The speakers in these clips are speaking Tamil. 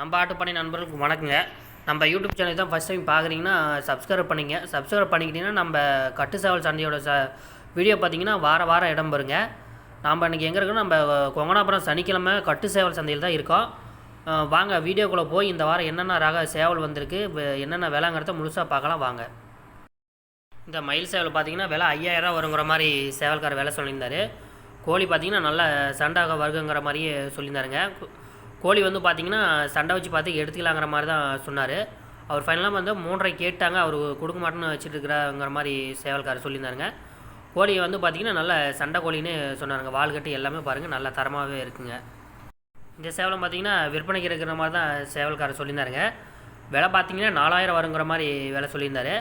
நம்ம ஆட்டுப்படை நண்பர்களுக்கு வணக்கங்க. நம்ம யூடியூப் சேனல் தான் ஃபஸ்ட் டைம் பார்க்குறீங்கன்னா சப்ஸ்கிரைப் பண்ணிங்க. சப்ஸ்கிரைப் பண்ணிக்கிட்டிங்கன்னா நம்ம கட்டு சேவல் சந்தையோட ச வீடியோ பார்த்தீங்கன்னா வார வாரம் இடம் பெறுங்க நாம் இன்றைக்கி எங்கே இருக்கோம் நம்ம கொங்கனாபுரம் சனிக்கிழமை கட்டு சேவல் சந்தையில் தான் இருக்கோம். வாங்க வீடியோக்குள்ளே போய் இந்த வாரம் என்னென்ன ரக சேவல் வந்திருக்கு என்னென்ன விலைங்கிறத முழுசாக பார்க்கலாம் வாங்க. இந்த மயில் சேவல் பார்த்தீங்கன்னா விலை ஐயாயிரம் வருங்கிற மாதிரி சேவல்கார விலை சொல்லியிருந்தாரு. கோழி பார்த்தீங்கன்னா நல்ல சண்டாக வருகுங்கிற மாதிரியே சொல்லியிருந்தாருங்க. கோழி வந்து பார்த்தீங்கன்னா சண்டை வச்சு பார்த்து எடுத்துக்கலாங்கிற மாதிரி தான் சொன்னார். அவர் ஃபைனலாக வந்து மூன்றரை கேட்டாங்க. அவர் கொடுக்க மாட்டேன்னு வச்சுட்டு இருக்கிறாங்கிற மாதிரி சேவல்கார் சொல்லியிருந்தாருங்க. கோழியை வந்து பார்த்தீங்கன்னா நல்ல சண்டை கோழின்னு சொன்னாருங்க. வால் கட்டி எல்லாமே பாருங்கள் நல்ல தரமாகவே இருக்குங்க. இந்த சேவலம் பார்த்தீங்கன்னா விற்பனைக்கு இருக்கிற மாதிரி தான் சேவல்காரர் சொல்லியிருந்தாருங்க. விலை பார்த்தீங்கன்னா நாலாயிரம் வருங்கிற மாதிரி விலை சொல்லியிருந்தாரு.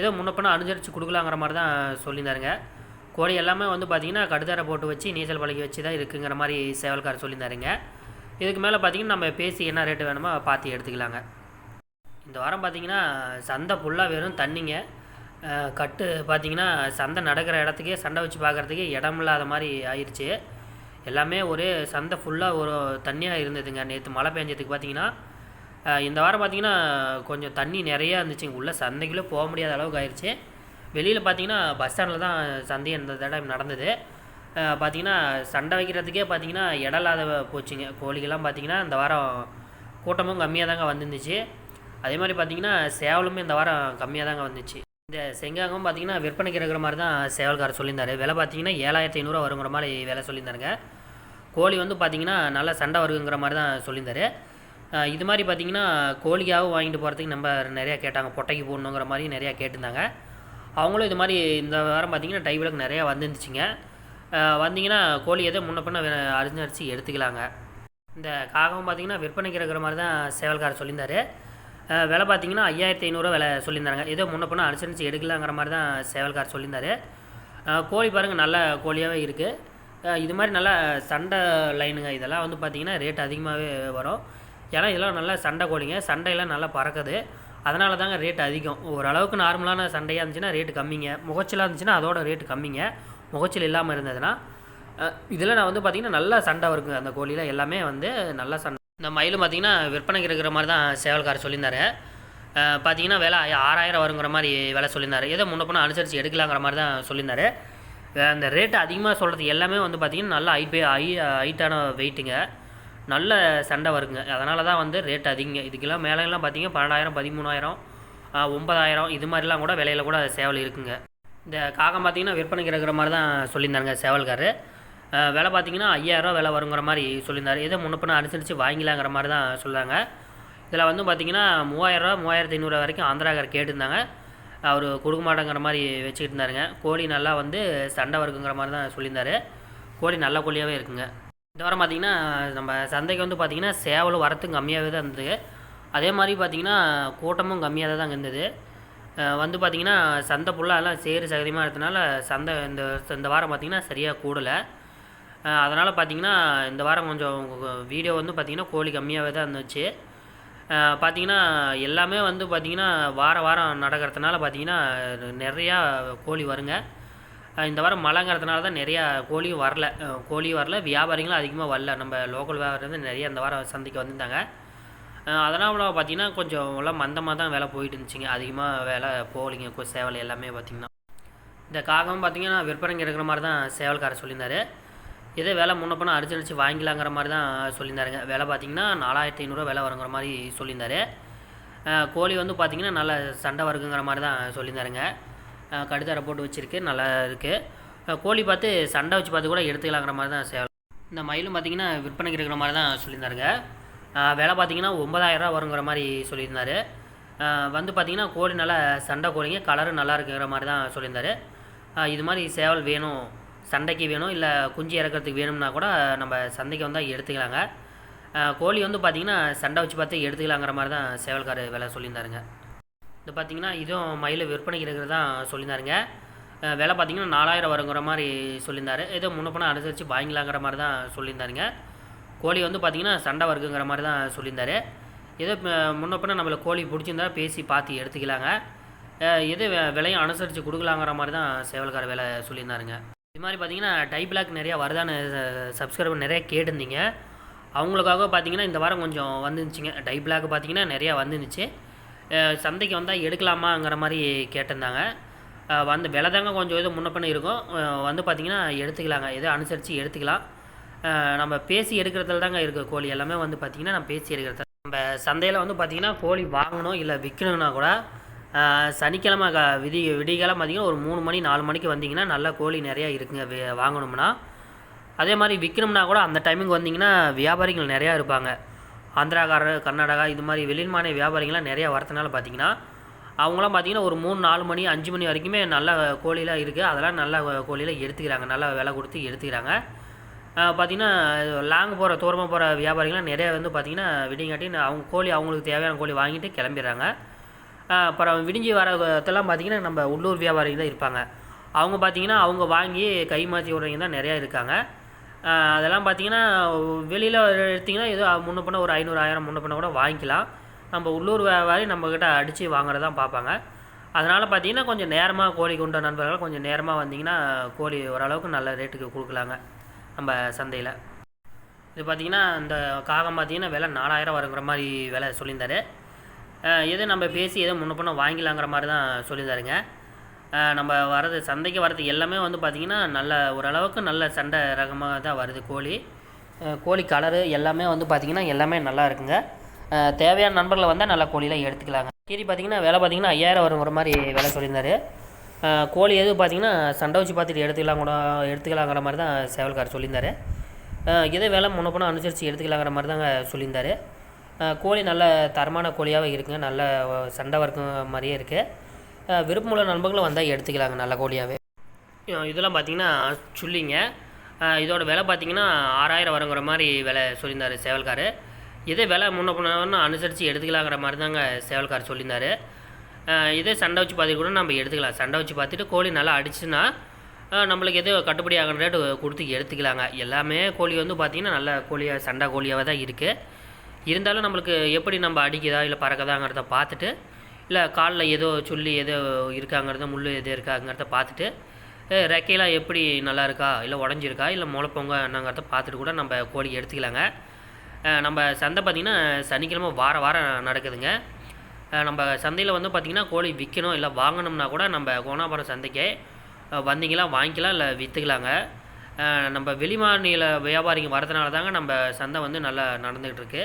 ஏதோ முன்னப்பின அனுசரித்து கொடுக்கலாங்கிற மாதிரி தான் சொல்லியிருந்தாருங்க. கோழி எல்லாமே வந்து பார்த்தீங்கன்னா கடுதாரை போட்டு வச்சு நீச்சல் பழகி வச்சு தான் இருக்குங்கிற மாதிரி சேவல்காரர் சொல்லியிருந்தாருங்க. இதுக்கு மேலே பார்த்தீங்கன்னா நம்ம பேசி என்ன ரேட்டு வேணுமோ பார்த்து எடுத்துக்கலாங்க. இந்த வாரம் பார்த்தீங்கன்னா சந்தை ஃபுல்லாக வெறும் தண்ணிங்க. கட்டு பார்த்தீங்கன்னா சந்தை நடக்கிற இடத்துக்கே சண்டை வச்சு பார்க்குறதுக்கே இடம் இல்லாத மாதிரி ஆயிடுச்சு எல்லாமே ஒரே சந்தை ஃபுல்லாக ஒரு தண்ணியாக இருந்ததுங்க. நேற்று மழை பெஞ்சதுக்கு பார்த்தீங்கன்னா இந்த வாரம் பார்த்தீங்கன்னா கொஞ்சம் தண்ணி நிறையா இருந்துச்சுங்க. உள்ளே சந்தைக்குள்ளே போக முடியாத அளவுக்கு ஆயிடுச்சு வெளியில் பார்த்தீங்கன்னா பஸ் ஸ்டாண்டில் தான் சந்தை இந்த தடவை நடந்தது. பார்த்திங்கன்னா சண்டை வைக்கிறதுக்கே பார்த்தீங்கன்னா இடம் இல்லாத போச்சுங்க. கோழிகள்லாம் பார்த்திங்கன்னா இந்த வாரம் கூட்டமும் கம்மியாக தாங்க வந்துருந்துச்சு. அதே மாதிரி பார்த்தீங்கன்னா சேவலுமே இந்த வாரம் கம்மியாக தாங்க வந்துச்சு. இந்த செங்காங்கம் பார்த்தீங்கன்னா விற்பனைக்கு இருக்கிற மாதிரி தான் சேவல்காரர் சொல்லியிருந்தாரு. விலை பார்த்தீங்கன்னா ஏழாயிரத்தி ஐநூறுரூவா வருங்கிற மாதிரி விலை சொல்லியிருந்தாருங்க. கோழி வந்து பார்த்தீங்கன்னா நல்லா சண்டை வருங்கிற மாதிரி தான் சொல்லியிருந்தாரு. இது மாதிரி பார்த்தீங்கன்னா கோழிக்காகவும் வாங்கிட்டு போகிறதுக்கு நம்ம நிறையா கேட்டாங்க. பொட்டைக்கு போடணுங்கிற மாதிரி நிறையா கேட்டிருந்தாங்க. அவங்களும் இது மாதிரி இந்த வாரம் பார்த்தீங்கன்னா டைவிலக்கு நிறையா வந்துருந்துச்சுங்க. வந்தீங்கன்னா கோழி எதோ முன்ன பின்ன அரிஞ்சு அரிசி எடுத்துக்கலாங்க. இந்த காகம் பார்த்தீங்கன்னா விற்பனைக்கு இருக்கிற மாதிரி தான் சேவல்காரர் சொல்லியிருந்தார். விலை பார்த்தீங்கன்னா ஐயாயிரத்தி ஐநூறுரூவா விலை சொல்லியிருந்தாங்க ஏதோ முன்ன பின்ன அனுசரித்து எடுக்கலாங்கிற மாதிரி தான் சேவல்கார் சொல்லியிருந்தார். கோழி பாருங்கள் நல்ல கோழியாகவே இருக்குது இது மாதிரி நல்லா சண்டை லைனுங்க. இதெல்லாம் வந்து பார்த்திங்கன்னா ரேட் அதிகமாகவே வரும். ஏன்னா இதெல்லாம் நல்லா சண்டை கோழிங்க. சண்டையெல்லாம் நல்லா பறக்குது. அதனால தாங்க ரேட் அதிகம். ஓரளவுக்கு நார்மலான சண்டையாக இருந்துச்சுன்னா ரேட்டு கம்மிங்க. முகச்சலாக இருந்துச்சுன்னா அதோட ரேட்டு கம்மிங்க. முகச்சல் இல்லாமல் இருந்ததுன்னா இதில் நான் வந்து பார்த்திங்கன்னா நல்லா சண்டை இருக்குது அந்த கோழியில் எல்லாமே வந்து நல்லா சண்டை இந்த மயிலும் பார்த்தீங்கன்னா விற்பனைக்கு இருக்கிற மாதிரி தான் சேவல்காரர் சொல்லியிருந்தாரு. பார்த்தீங்கன்னா விலை ஆறாயிரம் வருங்கிற மாதிரி விலை சொல்லியிருந்தார். ஏதோ முன்ன அனுசரித்து எடுக்கலாங்கிற மாதிரி தான் சொல்லியிருந்தார். அந்த ரேட்டு அதிகமாக சொல்கிறது எல்லாமே வந்து பார்த்திங்கன்னா நல்ல ஹைபே ஹை ஹைட்டான வெயிட்டுங்க நல்ல சண்டை வருங்க. அதனால தான் வந்து ரேட் அதிகங்க. இதுக்கெல்லாம் மேலெல்லாம் பார்த்தீங்கன்னா பன்னெண்டாயிரம் பதிமூணாயிரம் ஒன்பதாயிரம் இது மாதிரிலாம் கூட விலையில் கூட சேவல் இருக்குங்க. இந்த காகம் பார்த்தீங்கன்னா விற்பனைக்கு இருக்கிற மாதிரி தான் சொல்லியிருந்தாருங்க சேவல்கார். அஹ் விலை பார்த்தீங்கன்னா ஐயாயிரம் விலை வருங்கிற மாதிரி சொல்லியிருந்தார். ஏதோ முன்னப்பின அனுசரித்து வாங்கிலாங்கிற மாதிரி தான் சொல்கிறாங்க இதில் வந்து பார்த்தீங்கன்னா மூவாயிரரூவா மூவாயிரத்தி ஐநூறு வரைக்கும் ஆந்திராக்கார் கேட்டிருந்தாங்க. அவர் கொடுக்க மாட்டேங்கிற மாதிரி வச்சுக்கிட்டு இருந்தாருங்க கோழி நல்லா வந்து சண்டை வருக்குங்கிற மாதிரி தான் சொல்லியிருந்தாரு. கோழி நல்ல கோழியாகவே இருக்குங்க. இந்த வாரம் பார்த்தீங்கன்னா நம்ம சந்தைக்கு வந்து பார்த்தீங்கன்னா சேவலும் வரத்தும் கம்மியாகவே தான் இருந்தது. அதே மாதிரி பார்த்தீங்கன்னா கூட்டமும் கம்மியாக தான் இருந்தது. வந்து பார்த்திங்கன்னா சந்தை ஃபுல்லாக எல்லாம் சேரு சகதியமாக இருந்ததுனால சந்தை இந்த இந்த வாரம் பார்த்தீங்கன்னா சரியாக கூடலை. அதனால் பார்த்தீங்கன்னா இந்த வாரம் கொஞ்சம் வீடியோ வந்து பார்த்திங்கன்னா கோழி கம்மியாகவே தான் இருந்துச்சு. பார்த்திங்கன்னா எல்லாமே வந்து பார்த்திங்கன்னா வார வாரம் நடக்கிறதுனால பார்த்தீங்கன்னா நிறையா கோழி வருங்க. இந்த வாரம் மழைங்கிறதுனால தான் நிறையா கோழியும் வரல. கோழியும் வரல வியாபாரிகளும் அதிகமாக வரல. நம்ம லோக்கல் வியாபாரி வந்து நிறைய இந்த வாரம் சந்தைக்கு வந்திருந்தாங்க. அதனால் பார்த்தீங்கன்னா கொஞ்சம் எல்லாம் மந்தமாக தான் வேலை போயிட்டு இருந்துச்சுங்க. அதிகமாக வேலை போகலிங்க. கொ- சேவல் எல்லாமே பார்த்தீங்கன்னா. இந்த காகம் பார்த்தீங்கன்னா விற்பனைக்கு இருக்கிற மாதிரி தான் சேவல்காரர் சொல்லியிருந்தாரு. இதே வேலை முன்ன போனால் அடிச்சு அடிச்சு வாங்கிக்கலாங்கிற மாதிரி தான் சொல்லியிருந்தாருங்க. வேலை பார்த்தீங்கன்னா நாலாயிரத்தி ஐநூறுரூவா வேலை வருங்கிற மாதிரி சொல்லியிருந்தாரு. கோழி வந்து பார்த்திங்கன்னா நல்ல சண்டை வருங்குங்கிற மாதிரி தான் சொல்லியிருந்தாருங்க. கடுத்தரை போட்டு வச்சுருக்கு. நல்லா இருக்குது கோழி பார்த்து சண்டை வச்சு பார்த்து கூட எடுத்துக்கலாங்கிற மாதிரி தான் சேவல். இந்த மயிலும் பார்த்தீங்கன்னா விற்பனைக்கு இருக்கிற மாதிரி தான் சொல்லியிருந்தாருங்க. விலை பார்த்தீங்கன்னா ஒன்பதாயிரரூவா வருங்கிற மாதிரி சொல்லியிருந்தாரு. வந்து பார்த்தீங்கன்னா கோழி நல்லா சண்டை கோழிங்க கலரும் நல்லா இருக்குங்கிற மாதிரி தான் சொல்லியிருந்தாரு. இது மாதிரி சேவல் வேணும் சண்டைக்கு வேணும் இல்லை குஞ்சு இறக்கிறதுக்கு வேணும்னா கூட நம்ம சந்தைக்கு வந்தால் எடுத்துக்கலாங்க. கோழி வந்து பார்த்திங்கன்னா சண்டை வச்சு பார்த்து எடுத்துக்கலாங்கிற மாதிரி தான் சேவல்காரர் விலை சொல்லியிருந்தாருங்க. இது பார்த்தீங்கன்னா இதுவும் மயில் விற்பனைக்கு இருக்கிறது தான் சொல்லியிருந்தாருங்க. விலை பார்த்தீங்கன்னா நாலாயிரம் வருங்கிற மாதிரி சொல்லியிருந்தாரு. ஏதோ முன்னப்பணம் அனுசரித்து வாங்கிக்கலாங்கிற மாதிரி தான் சொல்லியிருந்தாருங்க. கோழி வந்து பார்த்தீங்கன்னா சண்டை வருகுங்கிற மாதிரி தான் சொல்லியிருந்தார். ஏதோ இப்ப நம்மளை கோழி பிடிச்சிருந்தா பேசி பார்த்து எடுத்துக்கலாங்க. எது விலையும் அனுசரித்து கொடுக்கலாங்கிற மாதிரி தான் சேவல்கார வேலை சொல்லியிருந்தாருங்க. இது மாதிரி பார்த்தீங்கன்னா டை பிளாக் நிறையா வருதான்னு சப்ஸ்கிரைபர் நிறையா கேட்டிருந்தீங்க. அவங்களுக்காக பார்த்தீங்கன்னா இந்த வாரம் கொஞ்சம் வந்துருந்துச்சிங்க. டை பிளாக் பார்த்தீங்கன்னா நிறையா வந்துருந்துச்சு. சந்தைக்கு வந்தால் எடுக்கலாமாங்கிற மாதிரி கேட்டிருந்தாங்க. வந்து விலை தாங்க கொஞ்சம் இது முன்ன இருக்கும். வந்து பார்த்திங்கன்னா எடுத்துக்கலாங்க. எதை அனுசரித்து எடுத்துக்கலாம். நம்ம பேசி எடுக்கிறதுல தாங்க இருக்குது கோழி. எல்லாமே வந்து பார்த்திங்கன்னா நம்ம பேசி எடுக்கிறது நம்ம சந்தையில் வந்து பார்த்திங்கன்னா கோழி வாங்கணும் இல்லை விற்கணுன்னா கூட சனிக்கிழமை க விதி விடிகாலம் பார்த்திங்கன்னா ஒரு மூணு மணி நாலு மணிக்கு வந்தீங்கன்னா நல்ல கோழி நிறையா இருக்குங்க வே- வாங்கணும்னா. அதே மாதிரி விற்கணும்னா கூட அந்த டைமுக்கு வந்தீங்கன்னா வியாபாரிகள் நிறையா இருப்பாங்க. ஆந்திராக்காரர் கர்நாடகா இது மாதிரி வெளிமாநில வியாபாரிகள்லாம் நிறையா வரதுனால பார்த்தீங்கன்னா அவங்களாம் பார்த்தீங்கன்னா ஒரு மூணு நாலு மணி அஞ்சு மணி வரைக்குமே நல்ல கோழிலாம் இருக்குது அதெல்லாம் நல்ல கோழிலாம் எடுத்துக்கிறாங்க. நல்லா விலை கொடுத்து எடுத்துக்கிறாங்க. பார்த்தீங்கன்னா லாங் போகிற தூரமாக போகிற வியாபாரிகள்லாம் நிறைய வந்து பார்த்தீங்கன்னா விடிங்காட்டி அவங்க கோழி அவங்களுக்கு தேவையான கோழி வாங்கிட்டு கிளம்பிடுறாங்க. அப்புறம் விடிஞ்சி வரதெல்லாம் பார்த்தீங்கன்னா நம்ம உள்ளூர் வியாபாரிகள் தான் இருப்பாங்க. அவங்க பார்த்தீங்கன்னா அவங்க வாங்கி கை மாற்றி விட்றவங்க தான் நிறையா இருக்காங்க. அதெல்லாம் பார்த்தீங்கன்னா வெளியில் எடுத்திங்கன்னா ஏதோ முன்ன பண்ண ஒரு ஐநூறு ஆயிரம் முன்ன பண்ண கூட வாங்கிக்கலாம். நம்ம உள்ளூர் வியாபாரி நம்மக்கிட்ட அடித்து வாங்குறது தான் பார்ப்பாங்க. அதனால் பார்த்தீங்கன்னா கொஞ்சம் நேரமாக கோழி கொண்ட நண்பர்கள் கொஞ்சம் நேரமாக வந்தீங்கன்னா கோழி ஓரளவுக்கு நல்ல ரேட்டுக்கு கொடுக்கலாங்க. நம்ம சந்தையில். இது பார்த்தீங்கன்னா இந்த காகம் பார்த்திங்கன்னா விலை நாலாயிரம் வருங்கிற மாதிரி விலை சொல்லியிருந்தாரு. அஹ் எது நம்ம பேசி எதோ முன்ன பின்ன வாங்கிலாங்கிற மாதிரி தான் சொல்லியிருந்தாருங்க. நம்ம வரது சந்தைக்கு வரது எல்லாமே வந்து பார்த்திங்கன்னா நல்ல ஓரளவுக்கு நல்ல சண்டை ரகமாக தான் வருது கோழி. கோழி கலரு எல்லாமே வந்து பார்த்திங்கன்னா எல்லாமே நல்லா இருக்குங்க. தேவையான நண்பர்களை வந்தால் நல்ல கோழிலாம் எடுத்துக்கலாங்க. கீரி பார்த்திங்கன்னா விலை பார்த்திங்கன்னா ஐயாயிரம் வருங்கிற மாதிரி விலை சொல்லியிருந்தாரு. கோழி எதுவும் பார்த்தீங்கன்னா சண்டை வச்சு பார்த்துட்டு எடுத்துக்கலாம் கூட எடுத்துக்கலாங்கிற மாதிரி தான் சேவல்கார் சொல்லியிருந்தாரு. அஹ் இதே விலை முன்ன போனால் அனுசரித்து எடுத்துக்கலாங்கிற மாதிரி தாங்க சொல்லியிருந்தாரு. கோழி நல்ல தரமான கோழியாகவே இருக்குங்க. நல்ல சண்டை வர்க்கம் மாதிரியே இருக்குது விருப்பமுள்ள நண்பர்களும் வந்தால் எடுத்துக்கலாங்க நல்ல கோழியாகவே இதெல்லாம் பார்த்தீங்கன்னா சொல்லிங்க இதோட விலை பார்த்தீங்கன்னா ஆறாயிரம் வருங்கிற மாதிரி விலை சொல்லியிருந்தார் சேவல்கார். இதே விலை முன்ன பின்னு அனுசரித்து எடுத்துக்கலாங்கிற மாதிரி தாங்க சேவல்கார் சொல்லியிருந்தார். இதே சண்டை வச்சு பார்த்துட்டு கூட நம்ம எடுத்துக்கலாம். சண்டை வச்சு பார்த்துட்டு கோழி நல்லா அடிச்சுன்னா நம்மளுக்கு எதோ கட்டுப்படி ஆகிற ரேட்டு கொடுத்து எடுத்துக்கலாங்க. எல்லாமே கோழி வந்து பார்த்திங்கன்னா நல்ல கோழியாக சண்டை கோழியாகவே தான் இருக்குது இருந்தாலும் நம்மளுக்கு எப்படி நம்ம அடிக்குதா இல்லை பறக்குதாங்கிறத பார்த்துட்டு இல்லை காலில் ஏதோ சொல்லி ஏதோ இருக்காங்கிறத முள் எதோ இருக்காங்கிறத பார்த்துட்டு ரெக்கையெல்லாம் எப்படி நல்லா இருக்கா இல்லை உடஞ்சிருக்கா இல்லை முளைப்பொங்க என்னங்கிறத பார்த்துட்டு கூட நம்ம கோழி எடுத்துக்கலாங்க. நம்ம சந்தை பார்த்திங்கன்னா சனிக்கிழமை வார வாரம் நடக்குதுங்க. நம்ம சந்தையில் வந்து பார்த்திங்கன்னா கோழி விற்கணும் இல்லை வாங்கணும்னா கூட நம்ம கோணாபுரம் சந்தைக்கு அஹ் வந்தீங்களா வாங்கிக்கலாம் இல்லை விற்றுக்கலாங்க நம்ம வெளிமாநில வியாபாரிங்க வரதுனால தாங்க நம்ம சந்தை வந்து நல்லா நடந்துகிட்ருக்கு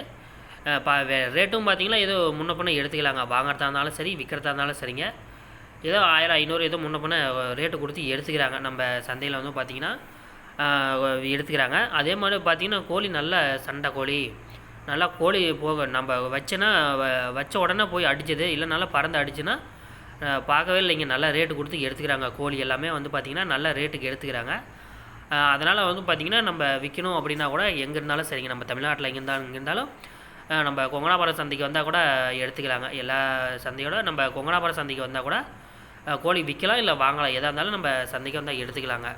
பா வே- ரேட்டும் பார்த்தீங்கன்னா ஏதோ முன்ன பண்ண எடுத்துக்கலாங்க. வாங்குறதா இருந்தாலும் சரி விற்கிறதா இருந்தாலும் சரிங்க. ஏதோ ஆயிரம் ஐநூறு ஏதோ முன்ன பின்ன ரேட்டு கொடுத்து எடுத்துக்கிறாங்க. நம்ம சந்தையில் வந்து பார்த்திங்கன்னா எடுத்துக்கிறாங்க. அதே மாதிரி பார்த்திங்கன்னா கோழி நல்ல சண்டை கோழி. நல்லா கோழி போக நம்ம வச்சேன்னா வ- வச்ச உடனே போய் அடிச்சது இல்லை நல்லா பறந்து அடிச்சுன்னா பார்க்கவே இல்லைங்க. நல்ல ரேட்டு கொடுத்து எடுத்துக்கிறாங்க. கோழி எல்லாமே வந்து பார்த்திங்கன்னா நல்ல ரேட்டுக்கு எடுத்துக்கிறாங்க. அதனால் வந்து பார்த்திங்கன்னா நம்ம விற்கணும் அப்படின்னா கூட எங்கே இருந்தாலும் சரிங்க. நம்ம தமிழ்நாட்டில் எங்கே இருந்தாலும் இங்கே இருந்தாலும் நம்ம கொங்கனாபுரம் சந்தைக்கு வந்தால் கூட எடுத்துக்கலாங்க எல்லா சந்தையோட நம்ம கொங்கனாபுரம் சந்தைக்கு வந்தால் கூட கோழி விற்கலாம் இல்லை வாங்கலாம். எதாக இருந்தாலும் நம்ம சந்தைக்கு வந்தால் எடுத்துக்கலாங்க.